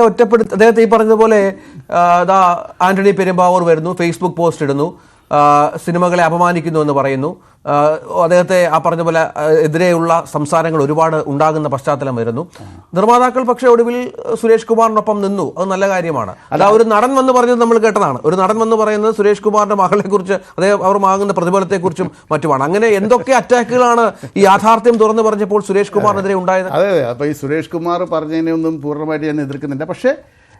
ഒറ്റപ്പെടുത്തി അദ്ദേഹത്തെ ഈ പറഞ്ഞതുപോലെ ആന്റണി പെരുമ്പാവൂർ വരുന്നു ഫേസ്ബുക്ക് പോസ്റ്റ് ഇടുന്നു. സിനിമകളെ അപമാനിക്കുന്നു എന്ന് പറയുന്നു. അദ്ദേഹത്തെ ആ പറഞ്ഞ പോലെ എതിരെയുള്ള സംസാരങ്ങൾ ഒരുപാട് ഉണ്ടാകുന്ന പശ്ചാത്തലം വരുന്നു. നിർമ്മാതാക്കൾ പക്ഷേ ഒടുവിൽ സുരേഷ് കുമാറിനൊപ്പം നിന്നു. അത് നല്ല കാര്യമാണ്. അല്ല ഒരു നടൻ വന്ന് പറഞ്ഞത് നമ്മൾ കേട്ടതാണ്. ഒരു നടൻ വന്ന് പറയുന്നത് സുരേഷ് കുമാറിന്റെ മകളെ കുറിച്ച് അദ്ദേഹം അവർ വാങ്ങുന്ന പ്രതിഫലത്തെക്കുറിച്ചും മറ്റുമാണ്. അങ്ങനെ എന്തൊക്കെ അറ്റാക്കുകളാണ് ഈ യാഥാർത്ഥ്യം തുറന്നു പറഞ്ഞപ്പോൾ സുരേഷ് കുമാറിനെതിരെ ഉണ്ടായത്? അതെ അതെ. അപ്പോൾ ഈ സുരേഷ് കുമാർ പറഞ്ഞതിനെ ഒന്നും പൂർണമായിട്ട് ഞാൻ എതിർക്കുന്നില്ല. പക്ഷേ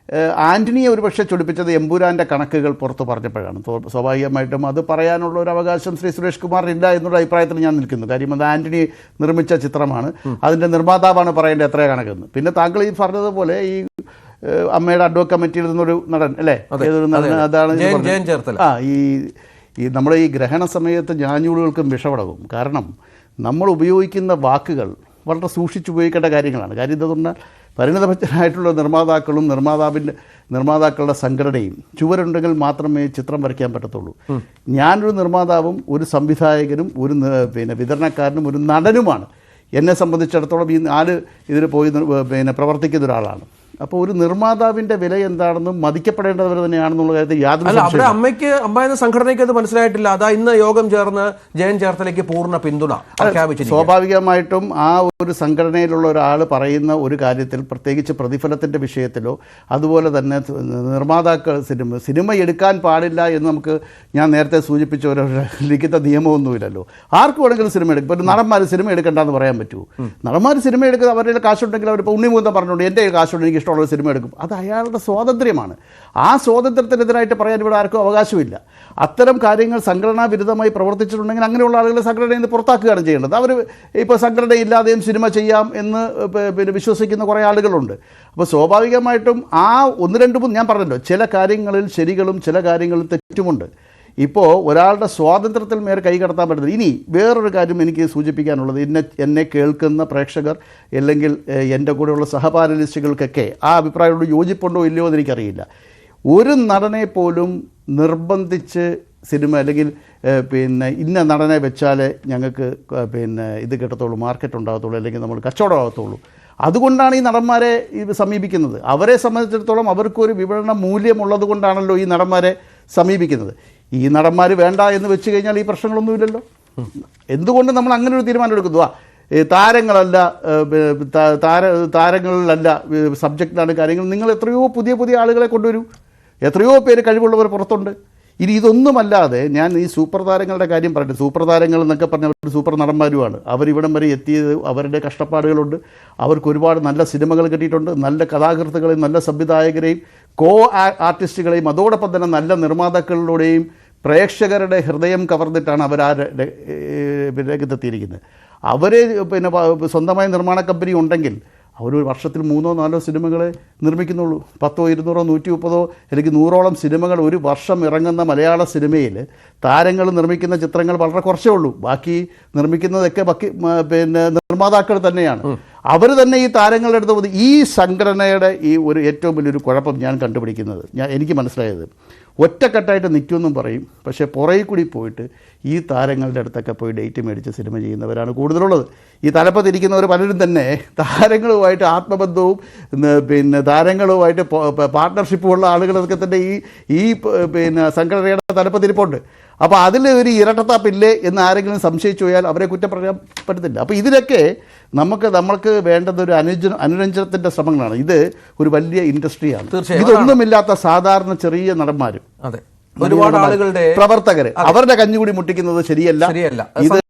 ഏഹ്, ആന്റണിയെ ഒരുപക്ഷെ ചൊടിപ്പിച്ചത് എമ്പുരാന്റെ കണക്കുകൾ പുറത്ത് പറഞ്ഞപ്പോഴാണ്. സ്വാഭാവികമായിട്ടും അത് പറയാനുള്ള ഒരു അവകാശം ശ്രീ സുരേഷ് കുമാറിനില്ല എന്നുള്ള അഭിപ്രായത്തിൽ ഞാൻ നിൽക്കുന്നു. കാര്യം അത് ആന്റണി നിർമ്മിച്ച ചിത്രമാണ്. അതിന്റെ നിർമ്മാതാവാണ് പറയേണ്ടത് എത്ര കണക്കെന്ന് പിന്നെ താങ്കൾ ഈ പറഞ്ഞതുപോലെ ഈ അമ്മയുടെ അഡ്വോ കമ്മിറ്റിയിൽ നിന്നൊരു നടൻ അല്ലേ? ഏതൊരു നടൻ അതാണ്. ആ ഈ ഈ നമ്മുടെ ഈ ഗ്രഹണ സമയത്ത് ഞാഞ്ഞൂളുകൾക്കും വിഷമടകും കാരണം നമ്മൾ ഉപയോഗിക്കുന്ന വാക്കുകൾ വളരെ സൂക്ഷിച്ച് ഉപയോഗിക്കേണ്ട കാര്യങ്ങളാണ്. കാര്യം എന്താ പറഞ്ഞാൽ പരിണിതപക്ഷനായിട്ടുള്ള നിർമ്മാതാക്കളും നിർമ്മാതാവിന്റെ നിർമ്മാതാക്കളുടെ സംഘടനയും ചുവരുണ്ടെങ്കിൽ മാത്രമേ ചിത്രം വരയ്ക്കാൻ പറ്റത്തുള്ളൂ. ഞാനൊരു നിർമ്മാതാവും ഒരു സംവിധായകനും ഒരു പിന്നെ വിതരണക്കാരനും ഒരു നടനുമാണ്. എന്നെ സംബന്ധിച്ചിടത്തോളം ഈ നാല് ഇതിൽ പോയി പിന്നെ പ്രവർത്തിക്കുന്ന ഒരാളാണ്. അപ്പോൾ ഒരു നിർമ്മാതാവിന്റെ വില എന്താണെന്നും മതിക്കപ്പെടേണ്ടവർ തന്നെയാണെന്നുള്ള കാര്യത്തിൽ യാതൊരു അവിടെ അമ്മയ്ക്ക് അമ്മ എന്ന സംഘടനയ്ക്ക് അത് മനസ്സിലായിട്ടില്ല. അതാ ഇന്ന് യോഗം ചേർന്ന് ജയൻ ചേർത്തലേക്ക് പൂർണ പിന്തുണ സ്വാഭാവികമായിട്ടും ആ ഒരു സംഘടനയിലുള്ള ഒരാൾ പറയുന്ന ഒരു കാര്യത്തിൽ പ്രത്യേകിച്ച് പ്രതിഫലത്തിന്റെ വിഷയത്തിലോ അതുപോലെ തന്നെ നിർമ്മാതാക്കൾ സിനിമ സിനിമ എടുക്കാൻ പാടില്ല എന്ന് നമുക്ക് ഞാൻ നേരത്തെ സൂചിപ്പിച്ച ഒരു ലിഖിത നിയമമൊന്നുമില്ലല്ലോ. ആർക്ക് വേണമെങ്കിലും സിനിമ എടുക്കും. ഇപ്പോൾ ഒരു നടന്മാർ സിനിമ എടുക്കണ്ടെന്ന് പറയാൻ പറ്റുമോ? നടന്മാർ സിനിമ എടുക്കുന്നത് അവരുടെ കാശുണ്ടെങ്കിൽ അവരിപ്പോൾ ഉണ്ണിമൂന്തം പറഞ്ഞുകൊണ്ട് എന്റെ കാശുണ്ടെങ്കിൽ കാശുണ്ട് എനിക്ക് ഇഷ്ടമുള്ള സിനിമ എടുക്കും. അത് അയാളുടെ സ്വാതന്ത്ര്യമാണ്. ആ സ്വാതന്ത്ര്യത്തിനെതിരായിട്ട് പറയാൻ ഇവിടെ ആർക്കും അവകാശമില്ല. അത്തരം കാര്യങ്ങൾ സംഘടനാ വിരുദ്ധമായി പ്രവർത്തിച്ചിട്ടുണ്ടെങ്കിൽ അങ്ങനെയുള്ള ആളുകളെ സംഘടനയിൽ നിന്ന് പുറത്താക്കുകയാണ് ചെയ്യേണ്ടത്. അവർ ഇപ്പോൾ സംഘടനയില്ലാതെയും സിനിമ ചെയ്യാം എന്ന് പിന്നെ വിശ്വസിക്കുന്ന കുറേ ആളുകളുണ്ട്. അപ്പോൾ സ്വാഭാവികമായിട്ടും ആ ഒന്ന് രണ്ട് മൂന്ന് ഞാൻ പറഞ്ഞല്ലോ ചില കാര്യങ്ങളിൽ ശരികളും ചില കാര്യങ്ങളിൽ തെറ്റുമുണ്ട്. ഇപ്പോൾ ഒരാളുടെ സ്വാതന്ത്ര്യത്തിൽ മേൽ കൈകടത്താൻ പറ്റുന്നത് ഇനി വേറൊരു കാര്യം എനിക്ക് സൂചിപ്പിക്കാനുള്ളത്. എന്നെ എന്നെ കേൾക്കുന്ന പ്രേക്ഷകർ അല്ലെങ്കിൽ എന്റെ കൂടെയുള്ള സഹപാനലിസ്റ്റുകൾക്കൊക്കെ ആ അഭിപ്രായത്തോട് യോജിപ്പുണ്ടോ ഇല്ലയോ എന്ന് എനിക്കറിയില്ല. ഒരു നടനെ പോലും നിർബന്ധിച്ച് സിനിമ അല്ലെങ്കിൽ പിന്നെ ഇന്ന നടനെ വെച്ചാലേ ഞങ്ങൾക്ക് പിന്നെ ഇത് കിട്ടത്തുള്ളൂ മാർക്കറ്റ് ഉണ്ടാകത്തുള്ളൂ അല്ലെങ്കിൽ നമ്മൾ കച്ചവടം ആകത്തുള്ളൂ. അതുകൊണ്ടാണ് ഈ നടന്മാരെ സമീപിക്കുന്നത്. അവരെ സംബന്ധിച്ചിടത്തോളം അവർക്കൊരു വിപണന മൂല്യമുള്ളത് കൊണ്ടാണല്ലോ ഈ നടന്മാരെ സമീപിക്കുന്നത്. ഈ നടന്മാർ വേണ്ട എന്ന് വെച്ച് കഴിഞ്ഞാൽ ഈ പ്രശ്നങ്ങളൊന്നുമില്ലല്ലോ. എന്തുകൊണ്ട് നമ്മൾ അങ്ങനെ ഒരു തീരുമാനം എടുക്കുന്നു? ആ താരങ്ങളല്ല താര താരങ്ങളിലല്ല സബ്ജക്റ്റിലാണ് കാര്യങ്ങൾ. നിങ്ങൾ എത്രയോ പുതിയ പുതിയ ആളുകളെ കൊണ്ടുവരും. എത്രയോ പേര് കഴിവുള്ളവർ പുറത്തുണ്ട്. ഇനി ഇതൊന്നുമല്ലാതെ ഞാൻ ഈ സൂപ്പർ താരങ്ങളുടെ കാര്യം പറയട്ടെ. സൂപ്പർ താരങ്ങൾ എന്നൊക്കെ പറഞ്ഞ സൂപ്പർ നടന്മാരുമാണ്. അവരിവിടം വരെ എത്തിയത് അവരുടെ കഷ്ടപ്പാടുകളുണ്ട്. അവർക്ക് ഒരുപാട് നല്ല സിനിമകൾ കിട്ടിയിട്ടുണ്ട്. നല്ല കഥാകൃത്തുകളെയും നല്ല സംവിധായകരെയും കോ ആർട്ടിസ്റ്റുകളെയും അതോടൊപ്പം തന്നെ നല്ല നിർമ്മാതാക്കളിലൂടെയും പ്രേക്ഷകരുടെ ഹൃദയം കവർന്നിട്ടാണ് അവർ ആ രംഗത്തെത്തിയിരിക്കുന്നത്. അവർ പിന്നെ സ്വന്തമായ നിർമ്മാണ കമ്പനി ഉണ്ടെങ്കിൽ അവർ ഒരു വർഷത്തിൽ മൂന്നോ നാലോ സിനിമകളെ നിർമ്മിക്കുന്നുള്ളൂ. പത്തോ ഇരുന്നൂറോ നൂറ്റി മുപ്പതോ അല്ലെങ്കിൽ നൂറോളം സിനിമകൾ ഒരു വർഷം ഇറങ്ങുന്ന മലയാള സിനിമയിൽ താരങ്ങൾ നിർമ്മിക്കുന്ന ചിത്രങ്ങൾ വളരെ കുറച്ചേ ഉള്ളൂ. ബാക്കി നിർമ്മിക്കുന്നതൊക്കെ ബാക്കി പിന്നെ നിർമ്മാതാക്കൾ തന്നെയാണ്. അവർ തന്നെ ഈ താരങ്ങളുടെ അടുത്ത് ഈ സംഘടനയുടെ ഈ ഒരു ഏറ്റവും വലിയൊരു കുഴപ്പം ഞാൻ കണ്ടുപിടിക്കുന്നത്. ഞാൻ എനിക്ക് മനസ്സിലായത് ഒറ്റക്കെട്ടായിട്ട് നിൽക്കുമെന്നും പറയും. പക്ഷേ പുറകിൽ കൂടി പോയിട്ട് ഈ താരങ്ങളുടെ അടുത്തൊക്കെ പോയി ഡേറ്റ് മേടിച്ച് സിനിമ ചെയ്യുന്നവരാണ് കൂടുതലുള്ളത്. ഈ തലപ്പത്തിരിക്കുന്നവർ പലരും തന്നെ താരങ്ങളുമായിട്ട് ആത്മബന്ധവും പിന്നെ താരങ്ങളുമായിട്ട് പാർട്ണർഷിപ്പുമുള്ള ആളുകളൊക്കെ തന്നെ ഈ ഈ പിന്നെ സംഘടനയുടെ തലപ്പത്തിരിപ്പുണ്ട്. അപ്പോൾ അതിൽ ഒരു ഇരട്ടത്താപ്പില്ലേ എന്ന് ആരെങ്കിലും സംശയിച്ചു പോയാൽ അവരെ കുറ്റം പറയാൻ പറ്റത്തില്ല. അപ്പോൾ ഇതിലൊക്കെ നമുക്ക് നമ്മൾക്ക് വേണ്ടത് ഒരു അനുജ അനുരഞ്ജനത്തിന്റെ ശ്രമങ്ങളാണ്. ഇത് ഒരു വലിയ ഇൻഡസ്ട്രിയാണ്. ഇതൊന്നുമില്ലാത്ത സാധാരണ ചെറിയ നടന്മാരും അതെ. ഒരുപാട് ആളുകളുടെ പ്രവർത്തകര്. അവരുടെ കഞ്ഞുകൂടി മുട്ടിക്കുന്നത് ശരിയല്ല. ശരിയല്ല. ഇത്